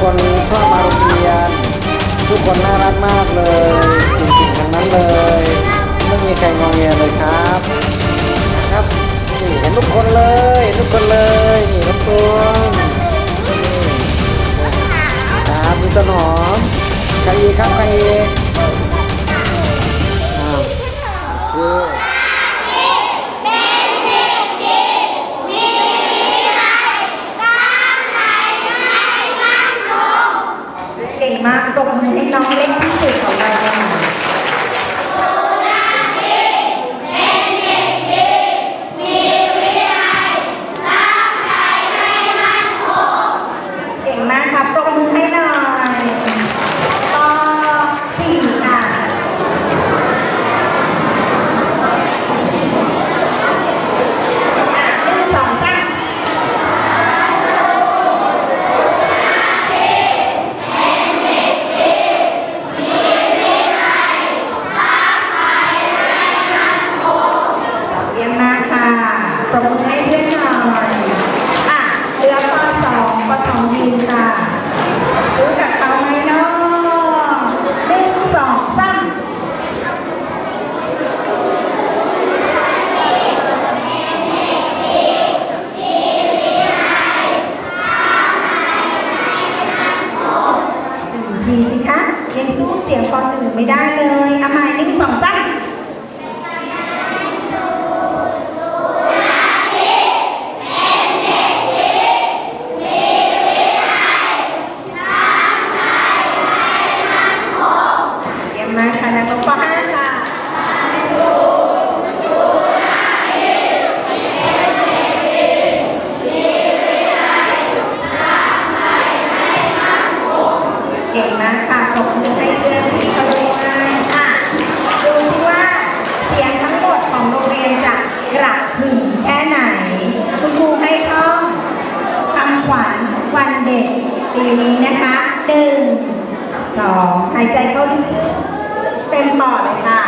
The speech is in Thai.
ทุกคนชอบมาโรงเรียน ทุกคนน่ารักมากเลยจริงๆทั้งนั้นเลยไม่มีใครงอแงเลยครับครับนี่เห็นทุกคนเลยทุกคนเลยนี่น้ำตัวครับมีต้นหอมใครอีกครับใครอีก น้องเล็กที่สุดของเราเลยค่ะเก่งมากครับตบมือให้หน่อยต่อสี่ค่ะอะหนึ่งสองสาม เยี่ยมมากค่ะปรบมือให้เพื่อนหน่อยอะเหลือปสองปสองทีมค่ะ รู้จักเขาไหมเนาะหนึ่งสองสามหนึ่งทีสิคะยังสู้เสียงปหนึ่ง ไม่ได้เลยเอาใหม่หนึ่งสองสามเยี่ยมมากค่ะนักเรียนป .5 ค่ะเก่งมากค่ะตบมือให้เพื่อนที่เขาด้วยอะดูสิว่าเสียงทั้งหมดของโรงเรียนจะกระถึงแค่ไหน คุณครูให้ท่องคำขวัญวันเปีนี้นะคะหนึ่งสองหายใจเข้าลึกเต็มปอดเลยค่ะ